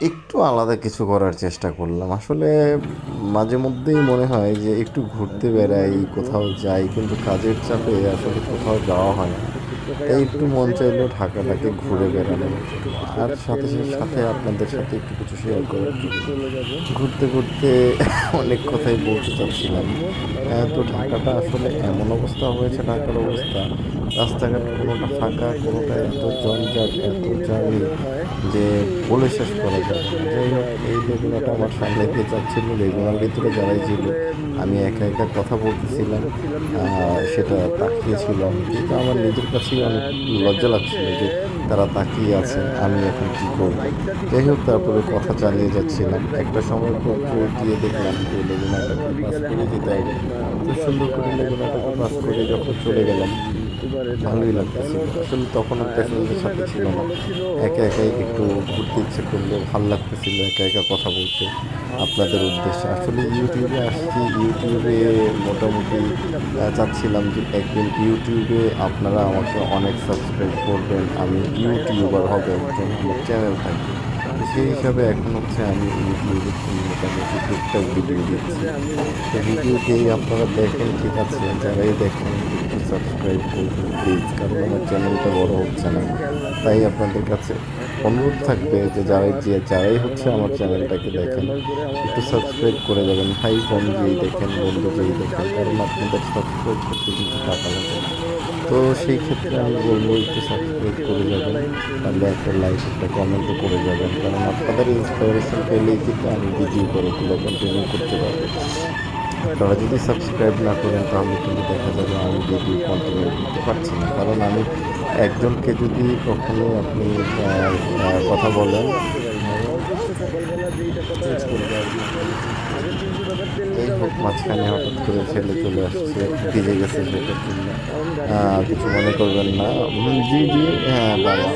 একটু আলাদা কিছু করার চেষ্টা করলাম। আসলে মাঝে মধ্যেই মনে হয় যে একটু ঘুরতে বেড়াই, কোথাও যাই, কিন্তু কাজের চাপে আসলে কোথাও যাওয়া হয় না। তাই একটু মন চাইলো ঢাকাটাকে ঘুরে বেড়ানো। আর সাথে সাথে আপনাদের সাথে একটু কিছু শেয়ার করার ঘুরতে ঘুরতে অনেক কথাই বলতে চাচ্ছিলাম। তো ঢাকাটা আসলে এমন অবস্থা হয়েছে ঢাকার অবস্থা। রাস্তাঘাট কোনোটা ফাঁকা কোনোটা এত জঞ্জাট এত জার্নি যে বলে শেষ করা যায় যাই হোক এই লেগুনাটা আমার সামনে দিয়ে যাচ্ছিল লেগুনার ভিতরে যারাই ছিল আমি একা একা কথা বলতেছিলাম সেটা তাকিয়েছিলাম। কিন্তু আমার নিজের কাছেই অনেক লজ্জা লাগছিল যে তারা তাকিয়ে আছে, আমি এখন কী করব? যাই হোক, তারপরে কথা চালিয়ে যাচ্ছিলাম। একটা সময় পর গিয়ে দেখলাম যে লেগুনাটাকে পাস করে যেতে হবে। খুব সুন্দর করে লেগুনাটাকে পাস করে যখন চলে গেলাম ভালোই লাগতেছিল। আসলে তখন আর প্যাসেঞ্জের সাথে ছিল না। একা একাই একটু ঘুরতে ইচ্ছে করল ভালো লাগতেছিল একা একা কথা বলতে আপনাদের উদ্দেশ্যে। আসলে ইউটিউবে আসছি ইউটিউবে মোটামুটি চাচ্ছিলাম যে একদিন ইউটিউবে আপনারা আমাকে অনেক সাবস্ক্রাইব করবেন। আমি ইউটিউবার হবে একজন আমার চ্যানেল থাকবে। সেই হিসাবে এখন হচ্ছে আমি ইউটিউবে মোটামুটি টুকটাক ভিডিও দিচ্ছি তো আপনারা দেখেন ঠিক আছে? যারাই দেখেন একটু সাবস্ক্রাইব করবেন প্লিজ কারণ আমার চ্যানেলটা বড় হচ্ছে না। তাই আপনাদের কাছে অনুরোধ থাকবে যে যারাই যে যারাই হচ্ছে আমার চ্যানেলটাকে দেখেন, একটু সাবস্ক্রাইব করে যাবেন ভাই, বোন যেই দেখেন, বন্ধু যেই দেখেন, কারণ আপনাদের সাবস্ক্রাইব করতে কিন্তু টাকা লাগে তো সেই ক্ষেত্রে আমি বলব, একটু সাবস্ক্রাইব করে যাবেন, তাহলে একটা লাইক একটা কমেন্টও করে যাবেন। কারণ আপনাদের ইন্সপিরেশন পেলেই কিন্তু আমি ভিডিও করেগুলো কন্টিনিউ করতে পারব। আপনারা যদি সাবস্ক্রাইব না করেন, তাহলে কিন্তু দেখা যাবে আমি ভিডিও কন্টিনিউ করতে পারছি না। কারণ আমি একজনকে যদি কখনো আপনি কথা বলেন, এই হোক, মাঝখানে হঠাৎ করে ছেলে চলে আসছে, ভিজে গেছে সেটার জন্য কিছু মনে করবেন না। জি জি হ্যাঁ বাবা।